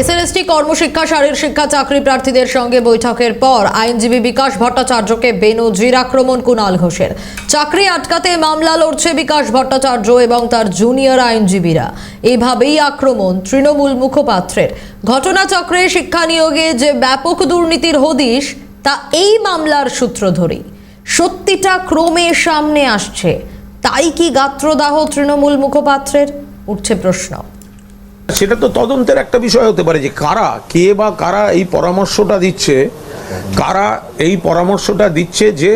SLST কর্মশিক্ষা, শারীর শিক্ষা, চাকরি প্রার্থীদের সঙ্গে বৈঠকের পর আইনজীবী বিকাশ ভট্টাচার্যকে বেনজির আক্রমণ কুণাল ঘোষের। চাকরি আটকাতে মামলা লড়ছে বিকাশ ভট্টাচার্য এবং তার জুনিয়র আইনজীবীরা। এইভাবেই আক্রমণ তৃণমূল মুখপাত্রের। ঘটনাচক্রে শিক্ষা নিয়োগে যে ব্যাপক দুর্নীতির হদিশ, তা এই মামলার সূত্র ধরেই। সত্যিটা ক্রমে সামনে আসছে। তাই কি গাত্রদাহ তৃণমূল মুখপাত্রের? উঠছে প্রশ্ন। সেটা তো তদন্তের একটা বিষয় হতে পারে যে কারা, কে বা কারা এই পরামর্শটা দিচ্ছে, কারা এই পরামর্শটা দিচ্ছে যে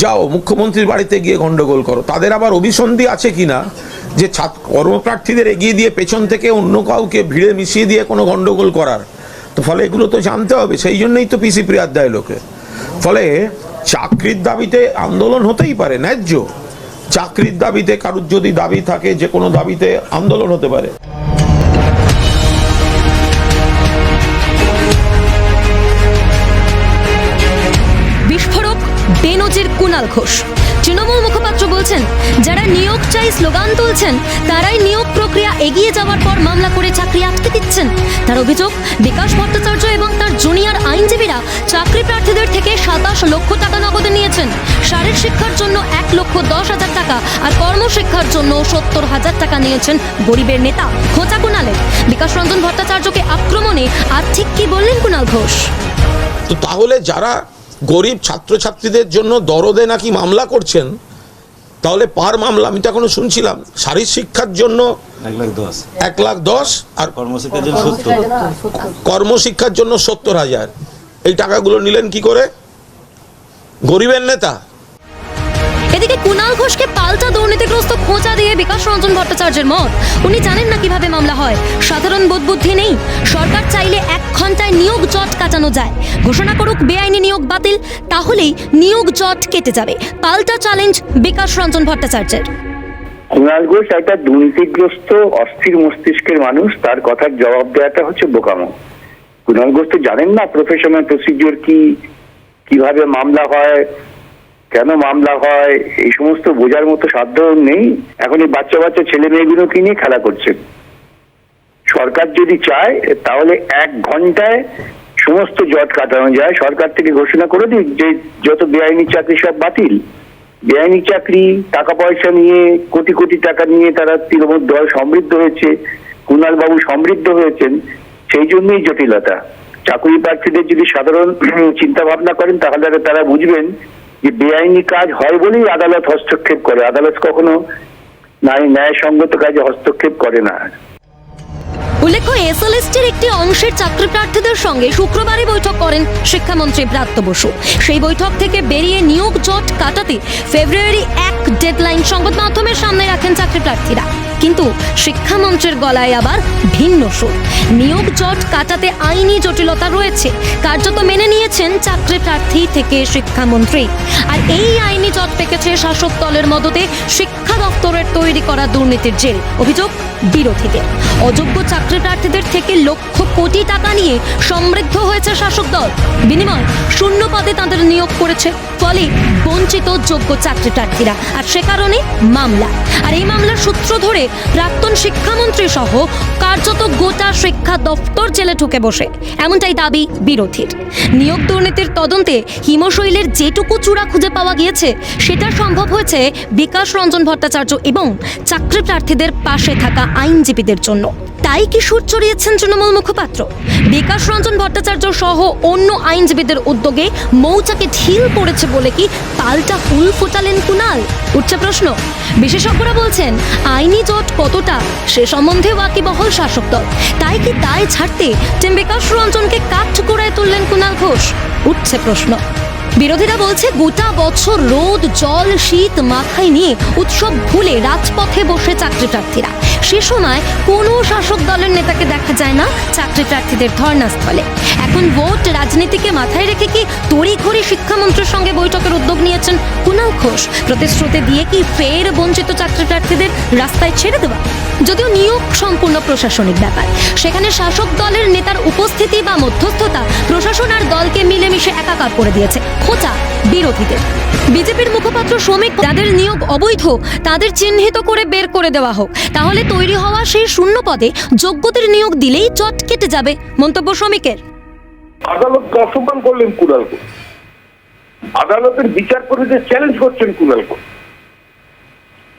যাও মুখ্যমন্ত্রীর বাড়িতে গিয়ে গন্ডগোল করো। তাদের আবার অভিসন্ধি আছে কিনা যে ছাত্র কর্মপ্রার্থীদের এগিয়ে দিয়ে পেছন থেকে অন্য কাউকে ভিড়ে মিশিয়ে দিয়ে কোনো গন্ডগোল করার। তো ফলে এগুলো তো জানতে হবে, সেই জন্যই তো পিসি প্রিয়ার দেয় লোকে। ফলে চাকরির দাবিতে আন্দোলন হতেই পারে, ন্যায্য। চাকরির দাবিতে কারুর যদি দাবি থাকে, যে কোনো দাবিতে আন্দোলন হতে পারে। বেনজির কুনাল ঘোষ। তৃণমূল মুখপাত্র বলছেন, যারা নিয়োগ চাই স্লোগান তুলছেন, তারাই নিয়োগ প্রক্রিয়া এগিয়ে যাওয়ার পর মামলা করে চাকরি আটকে দিচ্ছেন। তার অভিযোগ, বিকাশ ভট্টাচার্য এবং তার জুনিয়র আইনজীবীরা চাকরি প্রার্থীদের থেকে সাতাশ লক্ষ টাকা নগদে নিয়েছেন। শারীর শিক্ষার জন্য এক লক্ষ দশ হাজার টাকা আর কর্মশিক্ষার জন্য সত্তর হাজার টাকা নিয়েছেন গরিবের নেতা খোঁচা কুণালের বিকাশ রঞ্জন ভট্টাচার্যকে আক্রমণে আর ঠিক কি বললেন কুণাল ঘোষ? তাহলে যারা গরিব ছাত্রছাত্রীদের জন্য দরদে নাকি মামলা করছেন তাহলে পার মামলা আমি তো এখনও শুনছিলাম শারীর শিক্ষার জন্য এক লাখ দশ। এক লাখ দশ আর কর্মশিক্ষার জন্য কর্মশিক্ষার জন্য সত্তর হাজার। এই টাকাগুলো নিলেন কি করে? গরিবের নেতা। এদিকে কুণাল ঘোষকে পাল্টা দুর্নীতিগ্রস্ত খোঁচা দিয়ে বিকাশ রঞ্জন ভট্টাচার্যের মত। উনি জানেন না কীভাবে মামলা হয়। সাধারণ বোধবুদ্ধি নেই। সরকার চাইলে এক ঘন্টায় নিয়োগ জট কাটানো যায়। ঘোষণা করুক বেআইনি নিয়োগ বাতিল, তাহলেই নিয়োগ জট কেটে যাবে। পাল্টা চ্যালেঞ্জ বিকাশ রঞ্জন ভট্টাচার্যের। কুণাল ঘোষ একটা দুর্নীতিগ্রস্ত, অস্থির মস্তিষ্কের মানুষ। তার কথার জবাব দেওয়াটা হচ্ছে বোকামো। কুণাল ঘোষ তো জানেন না প্রফেশনাল প্রসিডিওর কি, কীভাবে মামলা হয়। কেন মামলা হয়? এই সমস্ত বোঝার মতো সাধ্য নেই। এখন এই বাচ্চা বাচ্চা ছেলে মেয়েগুলোকে নিয়ে খেলা করছে। সরকার যদি চায়, তাহলে এক ঘন্টায় সমস্ত জট কাটানো যায়। সরকার থেকে ঘোষণা করে দিক যে যত বেআইনি চাকরি সব বাতিল। বেআইনি চাকরি টাকা পয়সা নিয়ে, কোটি কোটি টাকা নিয়ে তারা তৃণমূল দল সমৃদ্ধ হয়েছে কুণাল বাবু সমৃদ্ধ হয়েছেন, সেই জন্যই জটিলতা। চাকরি প্রার্থীদের যদি সাধারণ চিন্তা ভাবনা করেন, তাহলে তারা বুঝবেন যে বেআইনি কাজ হয় বলেই আদালত হস্তক্ষেপ করে। আদালত কখনো ন্যায়সঙ্গত কাজে হস্তক্ষেপ করে না। উল্লেখ্য, এসএলএসটির একটি অংশের চাকরি প্রার্থীদের সঙ্গে শুক্রবারে বৈঠক করেন শিক্ষামন্ত্রী ব্রাত্য বসু। সেই বৈঠক থেকে বেরিয়ে নিয়োগ জট কাটাতে ফেব্রুয়ারি এক ডেডলাইন সংবাদ মাধ্যমের সামনে রাখেন চাকরি প্রার্থীরা কিন্তু শিক্ষামন্ত্রীর গলায় আবার ভিন্ন সুর। নিয়োগ জট কাটাতে আইনি জটিলতা রয়েছে। কার্যত মেনে নিয়েছেন চাকরি প্রার্থী থেকে শিক্ষামন্ত্রী। আর এই আইনি জট পেকেছে শাসক দলের মদতে শিক্ষা দপ্তরের তৈরি করা দুর্নীতির জেল, অভিযোগ বিরোধীদের। অযোগ্য চাকরি প্রার্থীদের থেকে লক্ষ কোটি টাকা নিয়ে সমৃদ্ধ হয়েছে শাসক দল। বিনিময় শূন্য পদে তাদের নিয়োগ করেছে, ফলে বঞ্চিত যোগ্য চাকরি প্রার্থীরা। আর সে কারণে মামলা। আর এই মামলার সূত্র ধরে প্রাক্তন শিক্ষামন্ত্রী সহ কার্যত গোটা শিক্ষা দপ্তর জেলে ঢুকে বসে। এমনটাই দাবি বিরোধীর। নিয়োগ দুর্নীতির তদন্তে হিমশৈলের যেটুকু চূড়া খুঁজে পাওয়া গিয়েছে, সেটা সম্ভব হয়েছে বিকাশ রঞ্জন ভট্টাচার্য এবং চাকরি প্রার্থীদের পাশে থাকা আইনজীবীদের জন্য। তাই কি সুর চড়িয়েছেন তৃণমূল মুখপাত্র? বিকাশ রঞ্জন ভট্টাচার্য সহ অন্য আইনজীবীদের উদ্যোগে মৌচাকে ঢিল পড়েছে বলে কি পাল্টা ফুল ফোটালেন কুনাল? উঠছে প্রশ্ন। বিশেষজ্ঞরা বলছেন, আইনি জট কতটা সে সম্বন্ধে ওয়াকিবহল শাসক দল। তাই কি দায় ছাড়তে বিকাশ রঞ্জনকে কাঠ তুললেন কুনাল ঘোষ? উঠছে প্রশ্ন। বিরোধীরা বলছে গোটা বছর রোদ, জল, শীত মাথায় নিয়ে উৎসব ভুলে রাজপথে বসে চাকরি প্রার্থীরা সে সময় কোনো শাসক দলের নেতাকে দেখা যায় না চাকরি প্রার্থীদের ধর্নাস্থলে। এখন ভোট রাজনীতিকে মাথায় রেখে কি তড়িঘড়ি শিক্ষামন্ত্রীর সঙ্গে বৈঠকের উদ্যোগ নিয়েছেন কুণাল ঘোষ? প্রতিশ্রুতি দিয়ে কি ফের বঞ্চিত চাকরি প্রার্থীদের রাস্তায় ছেড়ে দেওয়া? যদিও নিয়োগ সম্পূর্ণ প্রশাসনিক ব্যাপার। সেখানে শাসক দলের নেতার উপস্থিতি বা মধ্যস্থতা প্রশাসন আর দলকে মিলেমিশে একাকার করে দিয়েছে খোঁচা বিরোধীদের। বিজেপির মুখপাত্র শ্রমিক যাদের নিয়োগ অবৈধ, তাদের চিহ্নিত করে বের করে দেওয়া হোক। তাহলে তৈরি হওয়া সেই শূন্য পদে যোগ্যদের নিয়োগ দিলেই চট কেটে যাবে মন্তব্য শ্রমিকের। আদালতকে অসম্মান করলেন কুণাল ঘোষ আদালতের বিচারপতিদের চ্যালেঞ্জ করছেন কুণাল ঘোষ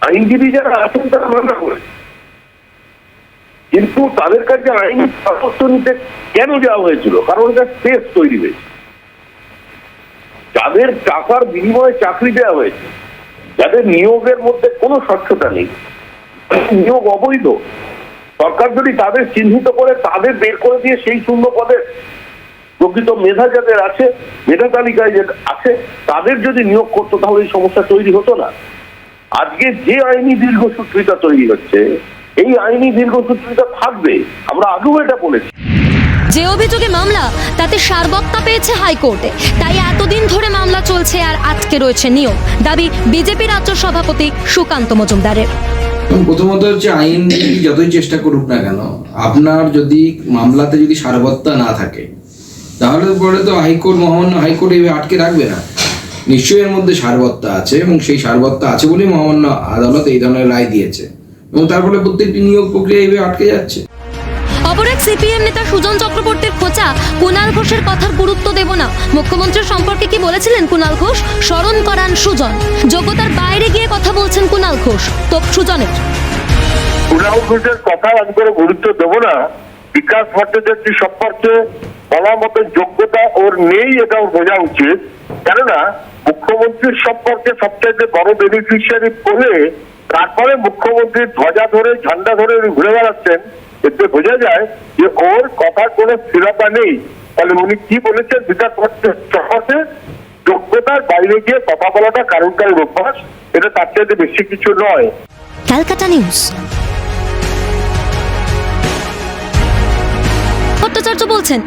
আইনজীবী যারা আছেন তারা মামলা করেছে কিন্তু তাদের কাছে আইনি পরামর্শ নিতে কেন যাওয়া হয়েছিল? কারণ এটা স্পেস তৈরি হয়েছে। যাদের টাকার বিনিময়ে চাকরি দেওয়া হয়েছে, যাদের নিয়োগের মধ্যে কোনো স্বচ্ছতা নেই নিয়োগ অবৈধ। সরকার যদি তাদের চিহ্নিত করে তাদের বের করে দিয়ে সেই শূন্য পদে প্রকৃত মেধা যাদের আছে মেধা তালিকায় যে আছে তাদের যদি নিয়োগ করতো তাহলে এই সমস্যা তৈরি হতো না। আজকে যে আইনি দীর্ঘসূত্রিতা তৈরি হচ্ছে এই আইনি দীর্ঘসূত্রিতা থাকবে। আমরা আগেও এটা বলেছি। যে অভিযোগে মামলা তাতে সারবত্তা পেয়েছে হাইকোর্টে। তাই এতদিন ধরে মামলা চলছে আর আটকে রয়েছে নিয়োগ। দাবি বিজেপি রাজ্য সভাপতি সুকান্ত মজুমদারের। প্রথমত হচ্ছে আইন যতই চেষ্টা করুক না কেন আপনার যদি মামলাতে যদি সারবত্তা না থাকে তাহলে পরে তো হাইকোর্ট মহামান্য হাইকোর্ট এইভাবে আটকে রাখবে না। নিশ্চয়ই এর মধ্যে সারবত্তা আছে এবং সেই সারবত্তা আছে বলেই মহামান্য আদালত এই ধরনের রায় দিয়েছে। এবং তার ফলে প্রত্যেকটি নিয়োগ প্রক্রিয়া এইভাবে আটকে যাচ্ছে। অপর এক সিপিএম নেতা সুজন চক্রবর্তীর খোঁচা কুণাল ঘোষের কথার গুরুত্ব দেব না। মুখ্যমন্ত্রীর সম্পর্কে কি বলেছিলেন কুণাল ঘোষ? স্মরণ করান সুজন। যোগ্যতার বাইরে গিয়ে কথা বলছেন কুণাল ঘোষ। তোপ সুজনের। কুণাল ঘোষের কথা আমি গুরুত্ব দেবো না। বিকাশ ভট্টাচার্য সম্পর্কে বলা মতো যোগ্যতা ওর নেই, এটা ওর বোঝা উচিত। কেননা, মুখ্যমন্ত্রীর সম্পর্কে সবচাইতে বড় বেনিফিশিয়ারি বলে তারপরে মুখ্যমন্ত্রীর ধ্বজা ধরে, ঝান্ডা ধরে উনি ঘুরে বেড়াচ্ছেন, এতে বোঝা যায় যে ওর কথার কোনো স্থিরতা নেই। তাহলে উনি কি বলেছেন বিকাশ করতে সম্পর্কে যোগ্যতার বাইরে গিয়ে কথা বলাটা কারণ কারণ অভ্যাস, এটা তার চাইতে বেশি কিছু নয়। ক্যালকাটা নিউজ। ভট্টাচার্য বলছেন